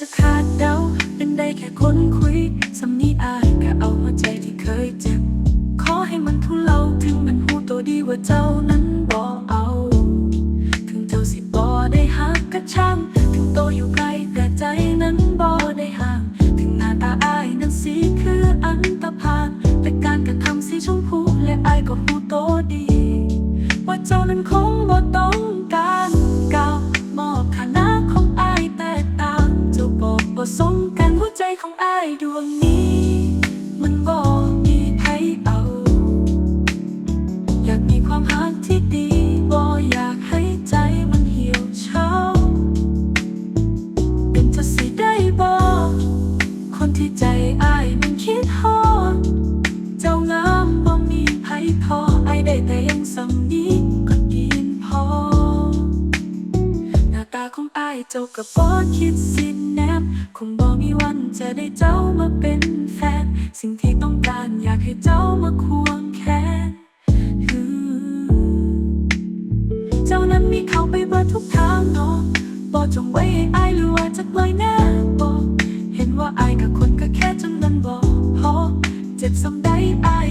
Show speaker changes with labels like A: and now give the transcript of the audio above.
A: จะขาดเดา เป็นได้แค่คนคุยสำนีอายแค่เอาหัวใจที่เคยเจ็บ ขอให้มันทุเลาถึงมันหูตัวดีว่าเจ้านั้นบอเอา ถึงเจ้าสิบอได้หักกระช่างถึงโตอยู่ไกลแต่ใจนั้นบอได้ห่าง ถึงหน้าตาอายนั้นสีคืออันตรพานแต่การกระทำสีชมพูและอายก็หูตัวดี ว่าเจ้านั้นคงบอต้อง องอายดวงนี้ มันบ่มีใครเอา อยากมีความหักที่ดีบ่อยากให้ใจมันเหี่ยวเฉาเป็นจะสิได้บ่คนที่ใจอ้ายมันคิดฮอดเจ้างามบ่มีไผพอไอายได้แต่ยังสำนีก็ดีพอ หน้าตาของอายเจ้าก็บ่คิดสิ แนบคงบ่มีวันจะได้เจ้ามาเป็นแฟน สิ่งที่ต้องการอยากให้เจ้ามาควงแขนฮือเจ้านั้นมีเขาไปเบิดทุกทางเนาะบ่จงไว้ให้อายหรือว่าจักเลยแน่บ่เห็นว่าอายกับคนก็แค่จำนั้นบ่พอเจ็บซ้ำได้อาย